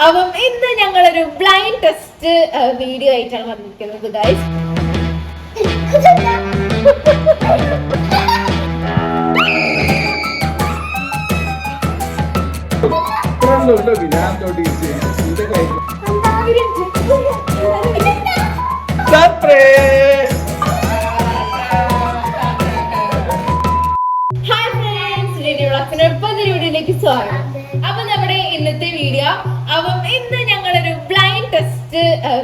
അപ്പം ഇന്ന് ഞങ്ങളൊരു ബ്ലൈൻഡ് ടെസ്റ്റ് വീഡിയോ ആയിട്ടാണ് വന്നിരിക്കുന്നത് ഗൈസ് സർപ്രൈസ്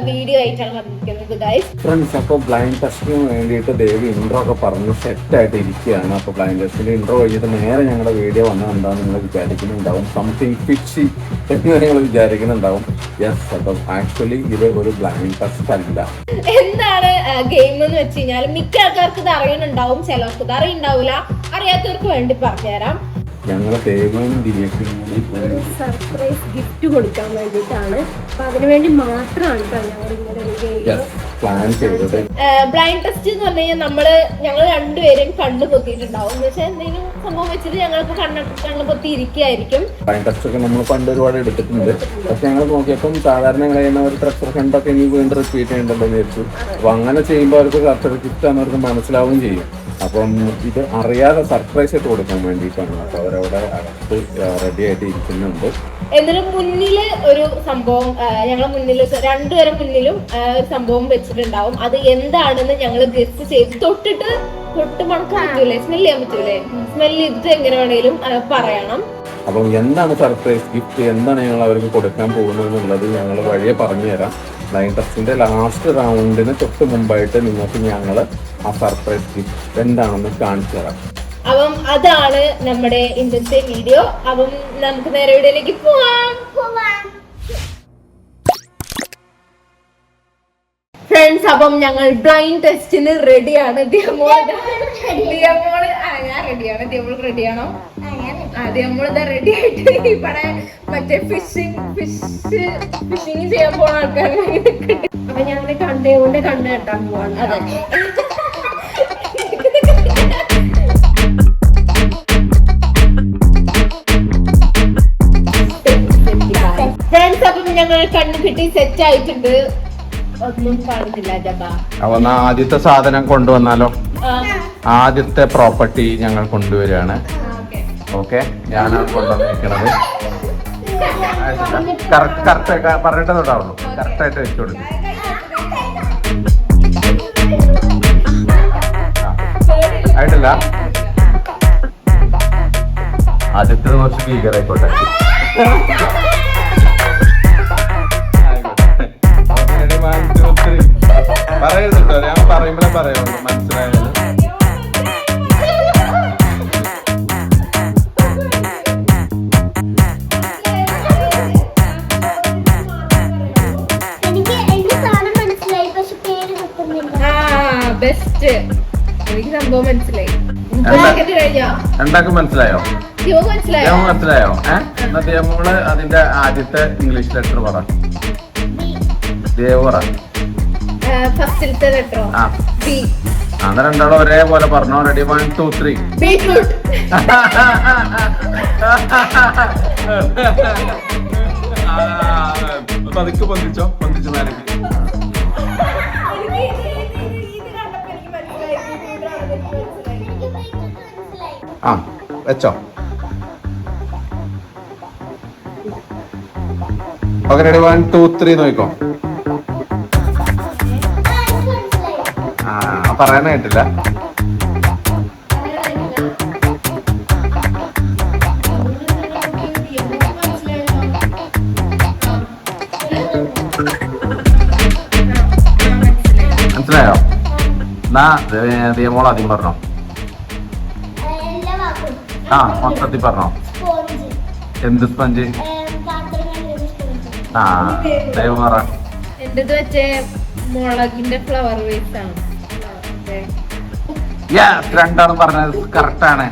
വീഡിയോ ആയിട്ടാണ് വന്നിരിക്കുന്നത് ഗൈസ് ഫ്രണ്ട്സ് അപ്പോൾ ബ്ലൈൻഡ് ടെസ്റ്റിന് വേണ്ടിയിട്ട് ദേവി ഇൻട്രോ ഒക്കെ പറഞ്ഞ് സെറ്റായിട്ട് ഇരിക്കുകയാണ്. അപ്പോൾ ബ്ലൈൻഡ് ടെസ്റ്റിന് ഇൻട്രോ കഴിഞ്ഞിട്ട് നേരെ ഞങ്ങളുടെ വീഡിയോ വന്നാൽ എന്താണെന്ന് നിങ്ങൾ വിചാരിക്കുന്നുണ്ടാവും. സംതിങ് ഫിക്ഷി എന്ന് നിങ്ങൾ വിചാരിക്കുന്നുണ്ടാവും. യെസ് അപ്പം ആക്ച്വലി ഇത് ഒരു ബ്ലൈൻഡ് ടെസ്റ്റ് അല്ല. എന്താണ് ഗെയിം എന്ന് വെച്ച് കഴിഞ്ഞാൽ മിക്ക ആൾക്കാർക്ക് ഇത് അറിയുന്നുണ്ടാവും ചിലർക്ക് ഇത് അറിയുണ്ടാവില്ല അറിയാത്തവർക്ക് വേണ്ടി പറഞ്ഞുതരാം. ദിയക്കും ഒരു സർപ്രൈസ് ഗിഫ്റ്റ് കൊടുക്കാൻ വേണ്ടിയിട്ടാണ്. അപ്പൊ അതിനുവേണ്ടി മാത്രമാണ് ബ്ലൈൻഡ് ടെസ്റ്റ് എന്ന് പറഞ്ഞു കഴിഞ്ഞാൽ നമ്മൾ ഞങ്ങൾ രണ്ടുപേരും കണ്ണു പൊത്തിയിട്ടുണ്ടാവും. എന്ന് വെച്ചാൽ എന്തെങ്കിലും സംഭവം വെച്ചിട്ട് ഞങ്ങൾക്ക് കണ്ണ് കണ്ണു പൊത്തി ഇരിക്കുകയായിരിക്കും ബ്ലൈൻഡ് ടെസ്റ്റ് ഒക്കെ നമ്മൾ പണ്ട് ഒരുപാട് എടുത്തിട്ടുണ്ട്. പക്ഷെ ഞങ്ങൾ നോക്കിയപ്പം സാധാരണ ഞങ്ങൾ ചെയ്യുന്ന ഒരു ട്രഷർ ഹണ്ടൊക്കെ ഇനി വീണ്ടും റിപ്പീറ്റ് ചെയ്യണ്ടല്ലോ എന്ന് വിചാരിച്ചു. അപ്പൊ അങ്ങനെ ചെയ്യുമ്പോൾ അവർക്ക് കറക്റ്റ് ഗിഫ്റ്റ് അവർക്ക് മനസ്സിലാവുകയും ചെയ്യും. അപ്പം ഇത് അറിയാതെ സർപ്രൈസ് ആയിട്ട് കൊടുക്കാൻ വേണ്ടിയിട്ടാണ് അപ്പൊ അവരവിടെ അകത്ത് റെഡി ആയിട്ട് ഇരിക്കുന്നുണ്ട്. എന്നിട്ട് മുന്നിൽ ഒരു സംഭവം ഞങ്ങളെ മുന്നിൽ രണ്ടുപേരും മുന്നിലും ഒരു സംഭവം വെച്ചിട്ടുണ്ടാവും. അത് എന്താണെന്ന് ഞങ്ങൾ ഗസ്റ്റ് ചെയ്ത് തൊട്ടിട്ട് തൊട്ട് മണക്കാൻ പറ്റൂലേ? സ്മെൽ ചെയ്യാൻ പറ്റൂലേ? സ്മെൽ ഇത് എങ്ങനെ വേണേലും പറയണം. അപ്പം എന്താണ് സർപ്രൈസ് ഗിഫ്റ്റ് എന്താണ് ഞങ്ങൾ അവർക്ക് കൊടുക്കാൻ പോകുന്നത് എന്നുള്ളത് ഞങ്ങൾ വഴിയെ പറഞ്ഞു തരാം ലൈൻ ടെസ്റ്റിന്റെ ലാസ്റ്റ് റൗണ്ടിന് തൊട്ട് മുമ്പായിട്ട് നിങ്ങൾക്ക് ഞങ്ങൾ ആ സർപ്രൈസ് ഗിഫ്റ്റ് എന്താണെന്ന് കാണിച്ചു തരാം. അപ്പം അതാണ് നമ്മുടെ ഇന്നത്തെ വീഡിയോ അപ്പം നമുക്ക് നേരെ വീഡിയോയിലേക്ക് പോവാം. ഫ്രണ്ട്സ് അപ്പം ഞങ്ങൾ ബ്ലൈൻഡ് ടെസ്റ്റിന് റെഡിയാണ് ദിയമോൾ ദിയമോൾ ആ ഞാൻ റെഡിയാണ് റെഡിയാണോ ആ ദിയമോൾ ഇതാ റെഡി ആയിട്ട് ഇവിടെ മറ്റേ ഫിഷിംഗ് ഫിഷ് ഫിഷിംഗ് ചെയ്യാൻ പോണ ആൾക്കാർ അപ്പൊ ഞങ്ങളെ കണ്ടേ കൊണ്ട് കണ്ണ് കെട്ടാൻ പോവാണ്. അതെ. ഫ്രണ്ട്സ് അപ്പം ഞങ്ങൾ കണ്ണു കിട്ടി സെറ്റ് ആയിട്ടുണ്ട്. അപ്പൊ എന്നാ ആദ്യത്തെ സാധനം കൊണ്ടുവന്നാലോ? ആദ്യത്തെ പ്രോപ്പർട്ടി ഞങ്ങൾ കൊണ്ടുവരികയാണ്. ഓക്കേ. ഞാനാണ് കൊണ്ടുവന്നിരിക്കുന്നത് കറക്റ്റ് കറക്റ്റ് പറഞ്ഞിട്ട് തൊട്ടാവുള്ളൂ കറക്റ്റ് ആയിട്ട് വെച്ചു കൊടുക്കും. ആയിട്ടില്ല? ആദ്യത്തെ കുറച്ച് ഭീകരായിക്കോട്ടെ. പറയരുത് കേട്ടോ. ഞാൻ പറയുമ്പോഴേ പറയുള്ളൂ മനസ്സിലായത് ബെസ്റ്റ് എനിക്ക് സംഭവം മനസ്സിലായി. രണ്ടാക്കും മനസ്സിലായോ? മനസ്സിലായോ? ദേവ മനസ്സിലായോ? ഏഹ് എന്നാ ദേവങ്ങൾ അതിന്റെ ആദ്യത്തെ ഇംഗ്ലീഷ് ലെറ്റർ പറ. ദേവ് പറ. ഫസ്റ്റിലത്തെ ലെറ്ററോ ബി അന്ന് രണ്ടാളും ഒരേപോലെ പറഞ്ഞോ? Ready one two three beetroot പതുക്കെ പൊന്തിച്ചോ? പൊന്തിച്ചു മേലേക്ക് ആ വെച്ചോ. Okay ready one two three നോക്കോ പറയാനായിട്ടില്ല മനസ്സിലായോ? എന്നാ ദിയമോൾ ആദ്യം പറഞ്ഞോ. ആ മൊത്തത്തിൽ പറഞ്ഞോ. എന്ത് സ്പഞ്ച്? ആ ദൈവം പറ. എന്റേത് മുളകിന്റെ ഫ്ലവർ വേസ് ആണ്. യെസ് രണ്ടാണ് പറഞ്ഞത് കറക്റ്റാണ്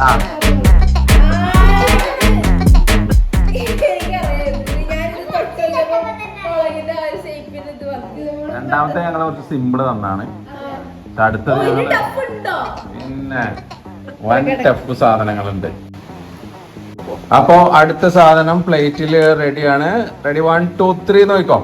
ആ. രണ്ടാമത്തെ ഞങ്ങൾ കുറച്ച് സിമ്പിൾ തന്നാണ്. അടുത്തത് പിന്നെ വൺ ടഫ് സാധനങ്ങളുണ്ട്. അപ്പോ അടുത്ത സാധനം പ്ലേറ്റിൽ റെഡിയാണ് റെഡി വൺ ടു ത്രീ നോക്കോ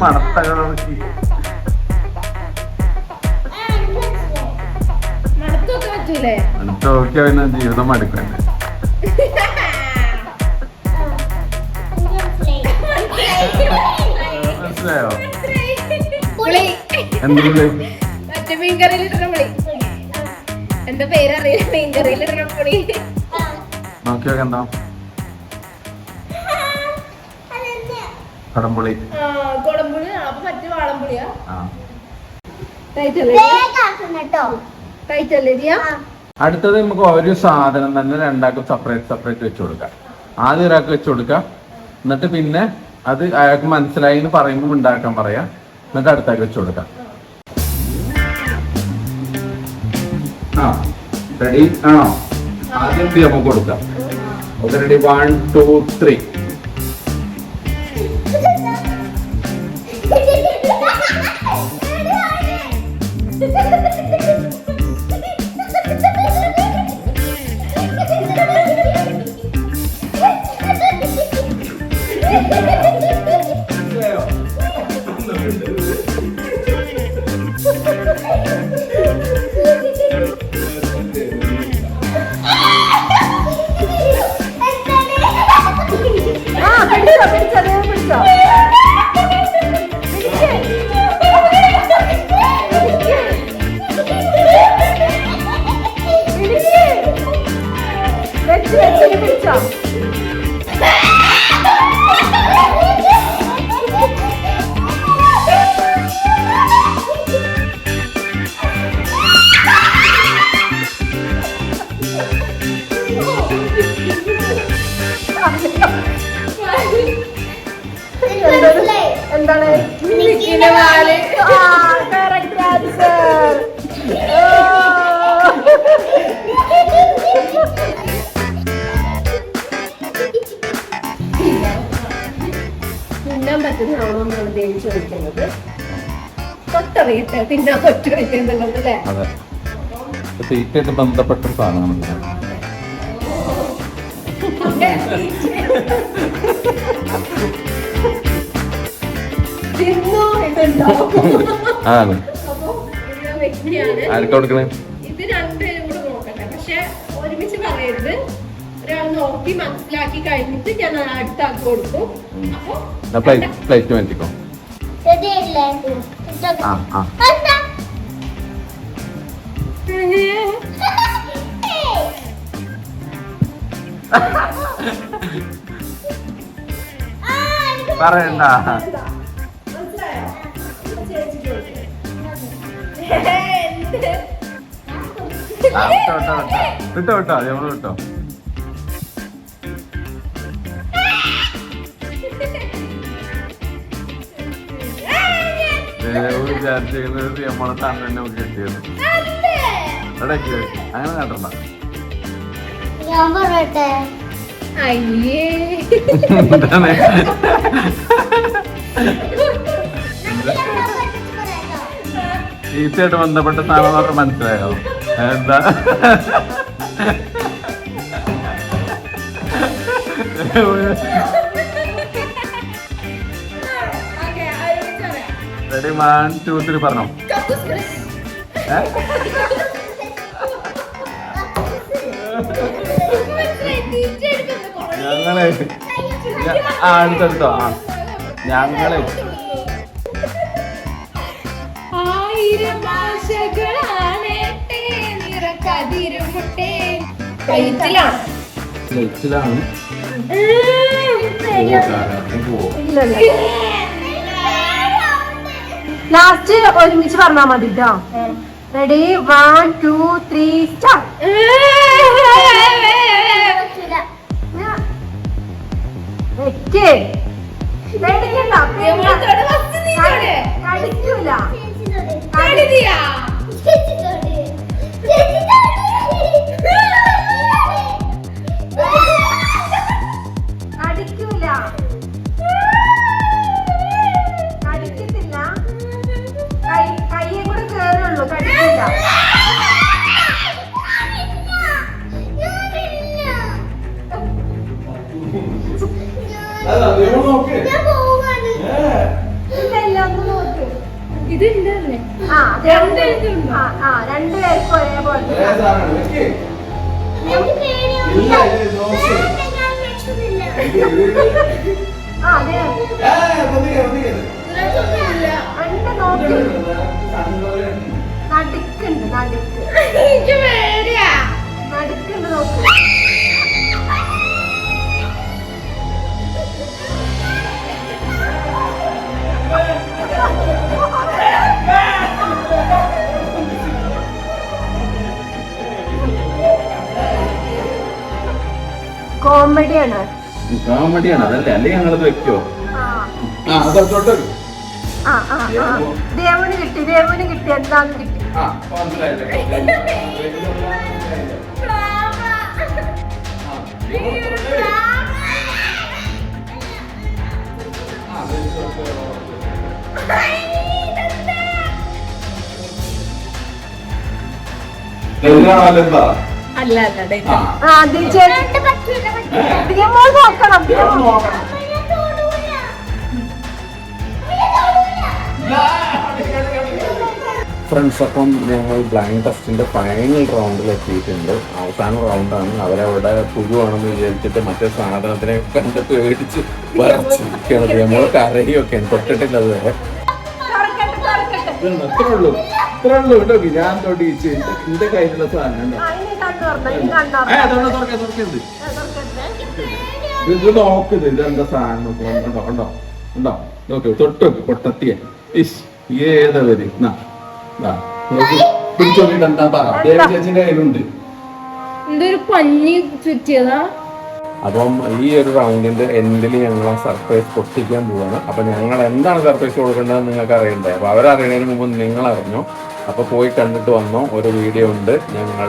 മണത്തകളെ മണത്തൊക്കെ പറ്റൂലേ നോക്കിയാ പിന്നെ ജീവിതം മടുക്കണ്ടേ മനസ്സിലായോ? പുളി എന്താ പേരറിയില്ല മീൻകറിയിൽ ഇടുന്ന പുളി നോക്കിയോ എന്താ കടമ്പുളി ആ കുടംപുളി അപ്പൊ മറ്റേ വാളംപുളിയാ ആ ടൈറ്റല്ലേ കേട്ടോ ടൈറ്റല്ലേ ദിയാ അടുത്തത് നമുക്ക് ഒരു സാധനം തന്നെ രണ്ടാക്കും സെപ്പറേറ്റ് സെപ്പറേറ്റ് വെച്ച് കൊടുക്കാം. ആദ്യം ഒരാൾക്ക് വെച്ച് കൊടുക്കാം. എന്നിട്ട് പിന്നെ അത് അയാൾക്ക് മനസ്സിലായി എന്ന് പറയുമ്പോൾ ഉണ്ടാക്കാൻ പറയാം. എന്നിട്ട് അടുത്താൾക്ക് വെച്ച് കൊടുക്കാം. ആ റെഡി ആണോ ആദ്യം നമുക്ക് കൊടുക്കാം. Okay ready one two three എന്താണ്? നിക്കിന്റെ വാൽ. ആ. തിന്നാൻ പറ്റുന്നതാണോ നമ്മൾ ദേവിച്ച് ചോദിക്കുന്നത് തൊട്ടറിയട്ടെ തിന്നാൻ പറ്റുമോ എന്നുള്ളത് അല്ലേ? അതെ. തീറ്റയായിട്ട് ബന്ധപ്പെട്ട അപ്പൊ ഇത് കൊടുക്കണേ? ഒരാൾ നോക്കി മനസ്സിലാക്കി കഴിഞ്ഞിട്ട് ഞാൻ അടുത്താക്കി കൊടുക്കും. അപ്പൊ പ്ലേറ്റ് മാറ്റിക്കോ പറയണ്ട. വിട്ടോ വിട്ടോ വിട്ടോ. വിട്ടോ വിട്ടോ നമ്മൾ വിട്ടോ. ദൈവം വിചാരിച്ചിരുന്നത് നമ്മളെ തന്നെ നമുക്ക് കിട്ടിയത്. ഇടയ്ക്ക് അങ്ങനെ കേട്ടണ്ട. ഞാൻ പറയട്ടെ? അയ്യേ. ബന്ധപ്പെട്ട സാധനം മാത്രം മനസ്സിലായോ? എന്താ? Okay, ready one two three പറഞ്ഞോ. ഞങ്ങളെ ആ അടുത്തടുത്തോ. ആ. ഞങ്ങളെ ആയിരം ആശകളാണേട്ടേ നിറക്കതിരുമുട്ടേ ലെച്ചിലാണ് ലാസ്റ്റ് ഒരുമിച്ച് പറഞ്ഞാ മതി കേട്ടോ ready one two three start രണ്ടുപേർക്കും ഒരേപോലെ ആ അതെ നടുക്കുണ്ട് നടുക്ക്. കോമഡിയാണ് കോമഡിയാണ് അതല്ലേ അല്ലെങ്കിൽ ഞങ്ങളത് വെക്കോ ആ ആ അതോട്ട് ആ ആ ദേവന് കിട്ടി ദേവന് കിട്ടി എന്താന്ന് കിട്ടി മനസ്സിലായില്ലേ എന്താ അല്ല അല്ല അതെ. ആ. ആ ചേച്ചി ദിയമോൾ നോക്കണം ഇതൊന്ന് നോക്കണം. ഫ്രണ്ട്സ് അപ്പം ഞങ്ങൾ ബ്ലൈൻഡ് ടെസ്റ്റിന്റെ ഫൈനൽ റൗണ്ടിൽ എത്തിയിട്ടുണ്ട്. അവസാന റൗണ്ടാണ് അവരവിടെ പുഴുവാണെന്ന് വിചാരിച്ചിട്ട് മറ്റേ സാധനത്തിനെ കണ്ട് പേടിച്ച് വരച്ചിരിക്കണത് നമ്മൾ കരയൊക്കെ തൊട്ടിട്ടില്ല അതുവരെ വരെ. ഇത്രേ ഉള്ളൂ. ഇത്രേ ഉള്ളൂ കേട്ടോ. ഞാൻ തൊട്ടിച്ച് എന്റെ കയ്യിലുള്ള സാധനം ഉണ്ടോ? തുറക്കാം, തുറക്കരുത്. ഇത് ഇതെന്താ സാധനം നോക്ക്. ഉണ്ടോ ഉണ്ടോ ഉണ്ടോ നോക്ക് തൊട്ട് നോക്ക് പൊട്ടത്തിയ. ഇഷ് ഏതാ വരും? നാ ദാ, നോക്ക്. പിടിച്ചോക്കിട്ട് എന്താ പറ? ദേവി ചേച്ചിന്റെ കയ്യിലുണ്ട്. എന്തൊരു പഞ്ഞി ചുറ്റിയതാ. അപ്പം ഈ ഒരു റൗണ്ടിന്റെ എൻഡിൽ ഞങ്ങൾ ആ സർപ്രൈസ് പൊട്ടിക്കാൻ പോവാണ്. അപ്പൊ ഞങ്ങൾ എന്താണ് സർപ്രൈസ് കൊടുക്കേണ്ടത് നിങ്ങൾക്ക് അറിയണ്ടേ? അപ്പൊ അവരറിയണതിന് മുമ്പ് നിങ്ങൾ അറിഞ്ഞു അപ്പൊ പോയി കണ്ടിട്ട് വന്നോ ഒരു വീഡിയോ ഉണ്ട് ഞങ്ങൾ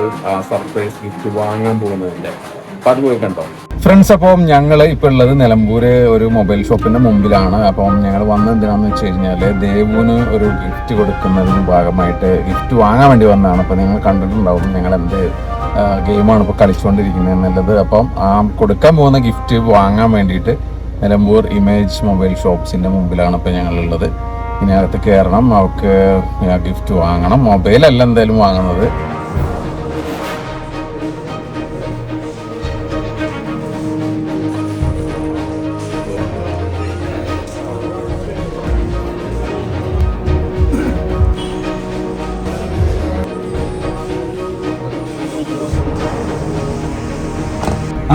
സർപ്രൈസ് ഗിഫ്റ്റ് വാങ്ങാൻ പോകുന്നതിന്റെ അപ്പൊ അത് പോയി കണ്ടോ? ഫ്രണ്ട്സ് അപ്പം ഞങ്ങൾ ഇപ്പോൾ ഉള്ളത് നിലമ്പൂര് ഒരു മൊബൈൽ ഷോപ്പിന്റെ മുമ്പിലാണ്. അപ്പം ഞങ്ങൾ വന്നത് എന്തിനാന്ന് വെച്ച് കഴിഞ്ഞാൽ ദേവുവിന് ഒരു ഗിഫ്റ്റ് കൊടുക്കുന്നതിന് ഭാഗമായിട്ട് ഗിഫ്റ്റ് വാങ്ങാൻ വേണ്ടി വന്നതാണ്. അപ്പോൾ നിങ്ങൾ കണ്ടിട്ടുണ്ടാവും ഞങ്ങൾ എന്ത് ഗെയിമാണ് ഇപ്പോൾ കളിച്ചുകൊണ്ടിരിക്കുന്നത് എന്നുള്ളത് അപ്പം ആ കൊടുക്കാൻ പോകുന്ന ഗിഫ്റ്റ് വാങ്ങാൻ വേണ്ടിയിട്ട് നിലമ്പൂർ ഇമേജ് മൊബൈൽ ഷോപ്സിന്റെ മുമ്പിലാണ് ഇപ്പോൾ ഞങ്ങളുള്ളത്. ഇനി അകത്ത് കയറണം അവർക്ക് ഗിഫ്റ്റ് വാങ്ങണം. മൊബൈലല്ല എന്തായാലും വാങ്ങുന്നത്.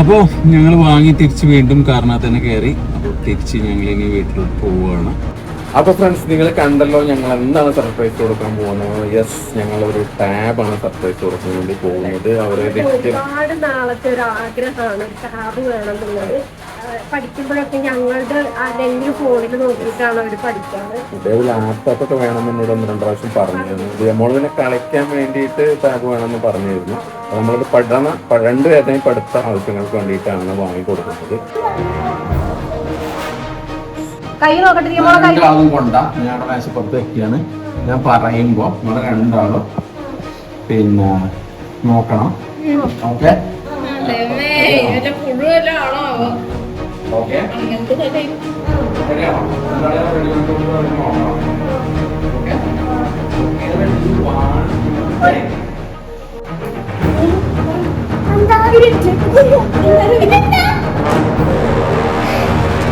അപ്പോൾ ഞങ്ങൾ വാങ്ങി തിരിച്ച് വീണ്ടും കാരണം തന്നെ കയറി അപ്പോൾ തിരിച്ച് ഞങ്ങൾ ഇനി വീട്ടിലോട്ട് പോവുകയാണ് അപ്പോൾ ഫ്രണ്ട്സ് നിങ്ങൾ കണ്ടല്ലോ ഞങ്ങൾ എന്താണ് സർപ്രൈസ് കൊടുക്കാൻ പോകുന്നത്? യെസ് ഞങ്ങൾ ഒരു ടാബാണ് സർപ്രൈസ് കൊടുക്കാൻ വേണ്ടി പോകുന്നത്. അവരെ ഒരുപാട് നാളത്തെ ഒരു ആഗ്രഹമാണ്. ടാബ് വേണം എന്നുള്ളത്. ആ, പഠിക്കുമ്പോഴൊക്കെ ഞങ്ങളുടെ ആരെങ്കിലും ഫോണിൽ നോക്കിയിട്ടാണ് അവർ പഠിക്കാറ്. ഇതേപോലെ ലാപ്ടോപ്പ് ഒക്കെ വേണമെന്ന് എന്നോട് ഒന്ന് രണ്ട് പ്രാവശ്യം പറഞ്ഞിരുന്നു. ദിയമോളിനെ കളിക്കാൻ വേണ്ടിയിട്ട് ടാബ് വേണമെന്ന് പറഞ്ഞിരുന്നു. അപ്പോൾ നമ്മളത് പഠന രണ്ട് പേരുടെയും പഠിത്ത ആവശ്യങ്ങൾക്ക് വേണ്ടിയിട്ടാണ് വാങ്ങി കൊടുക്കുന്നത്. കൈ നോക്കട്ടെ രണ്ടാളും കൊണ്ട. ഞങ്ങളുടെ മേശപ്പുറത്ത് വെക്കുകയാണ്. ഞാൻ പറയുമ്പോ നിങ്ങളെ രണ്ടാളും പിന്നെ നോക്കണം. Okay okay.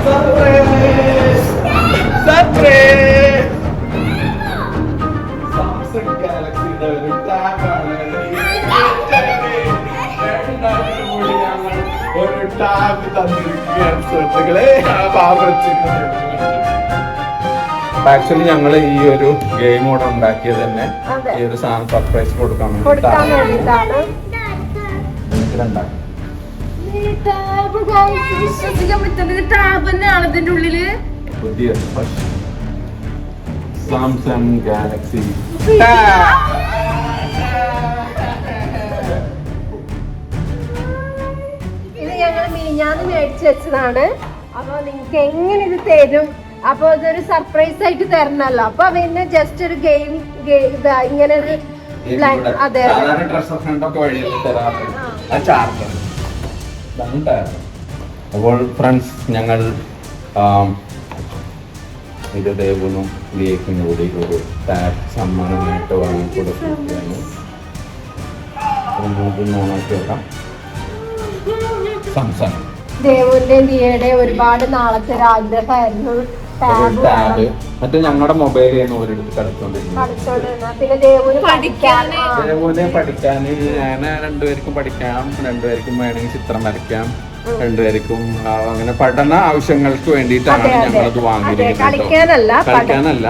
സർപ്രൈസ് കഥ ടാബ് തന്നിരിക്കുകയാണ് സുഹൃത്തുക്കളെ ആക്ച്വലി ഞങ്ങൾ ഈ ഒരു ഗെയിം ഓർഡർ ഉണ്ടാക്കിയത് തന്നെ ഈ ഒരു സാധനം സർപ്രൈസ് കൊടുക്കാൻ വേണ്ടിട്ടാണ് വേണ്ടിയിട്ടാണ് വേണ്ടിയിട്ടാണ്. ഉണ്ടാക്കി ടാബ് വിശ്വസിക്കാൻ പറ്റുന്നത് ടാബ് തന്നെയാണ് ഇതിന്റെ ഉള്ളിൽ പുതിയ സാംസങ് ഗാലക്സി മിനിഞ്ഞാന്ന് മേടിച്ചു വെച്ചതാണ്. അപ്പൊ നിങ്ങക്ക് എങ്ങനെ ഇത് തരും? അപ്പൊ ഇതൊരു സർപ്രൈസ് ആയിട്ട് തരണല്ലോ. അപ്പൊ പിന്നെ ജസ്റ്റ് ഒരു ഗെയിം ഇങ്ങനെ ഒരു അതെ. അപ്പോൾ ഫ്രണ്ട്സ് ഞങ്ങൾ ഇത് ദേവനും ലിയേക്കും കൂടി ഒരു ടാബ് സമ്മാനമായിട്ട് വാങ്ങിക്കൊടുക്കുകയാണ് കൊടുക്കുകയാണ്. നമുക്ക് നോക്കി നോക്കാം സംസാരം ദേവുന്റെ ദിയയുടെ ഒരുപാട് നാളത്തെ ഒരു ആഗ്രഹമായിരുന്നു. ടാബ് മറ്റേ ഞങ്ങളുടെ മൊബൈലിൽ നിന്ന് ഒരിടത്ത് കളിച്ചോണ്ടിരുന്നു പിന്നെ ദേവുന് പഠിക്കാൻ. അതേപോലെ പഠിക്കാൻ. ഞാൻ രണ്ടുപേർക്കും പഠിക്കാം. രണ്ടുപേർക്കും വേണമെങ്കിൽ ചിത്രം വരയ്ക്കാം. രണ്ടുപേർക്കും അങ്ങനെ പഠന ആവശ്യങ്ങൾക്ക് വേണ്ടിയിട്ടാണ്. ഞങ്ങളത് വാങ്ങിയത് വാങ്ങിയിരിക്കുന്നത് കളിക്കാനല്ല, കേട്ടോ. കളിക്കാനല്ല.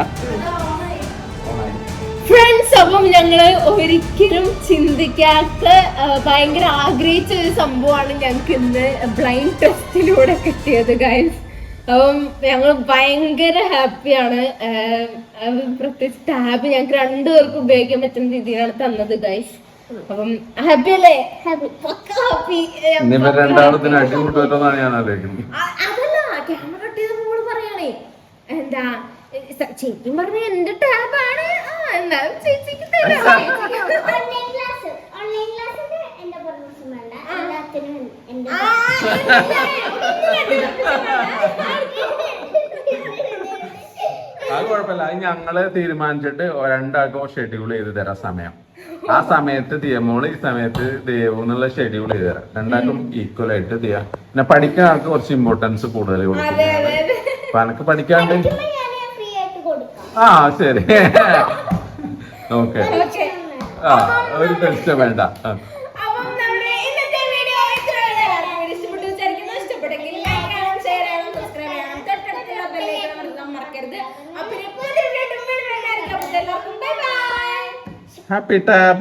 ഫ്രണ്ട്സ് അപ്പം ഞങ്ങൾ ഒരിക്കലും ചിന്തിക്കാത്ത ഭയങ്കര ആഗ്രഹിച്ച ഒരു സംഭവമാണ് ഞങ്ങൾക്ക് ഇന്ന് ബ്ലൈൻഡ് ടെസ്റ്റിലൂടെ കിട്ടിയത് ഗൈസ് അപ്പം ഞങ്ങൾ ഭയങ്കര ഹാപ്പിയാണ് പ്രത്യേകിച്ച് ടാബ് ഞങ്ങൾക്ക് രണ്ടുപേർക്കും ഉപയോഗിക്കാൻ പറ്റുന്ന രീതിയിലാണ് തന്നത് ഗൈസ് അപ്പം ഹാപ്പി അല്ലേ? ഹാപ്പി രണ്ടാമത്തിന് ഞാൻ ആലോചിക്കുന്നത്. അതല്ല ക്യാമറ പറയണേ എന്താ ചേച്ചി പറഞ്ഞ എന്റെ ടാബാണ്? ആ എന്നാലും ചേച്ചിക്ക് അത് കുഴപ്പമില്ല. അത് ഞങ്ങൾ തീരുമാനിച്ചിട്ട് രണ്ടാൾക്കും ഷെഡ്യൂൾ ചെയ്ത് തരാം സമയം. ആ സമയത്ത് തിയമോൾ ഈ സമയത്ത് ദേവു എന്നുള്ള ഷെഡ്യൂൾ ചെയ്ത് തരാം. രണ്ടാൾക്കും ഈക്വൽ ആയിട്ട് ദിയ പിന്നെ പഠിക്കുന്ന ആൾക്ക് കുറച്ച് ഇമ്പോർട്ടൻസ് കൂടുതൽ കൊടുക്കും അപ്പൊ എനക്ക് പഠിക്കാണ്ട് ഞാൻ ഫ്രീ ആയിട്ട് കൊടുക്കാം ആ ശരി. ഓക്കെ. ആ ഒരു ടെൻഷൻ വേണ്ട. ഹാപ്പി അപ്പം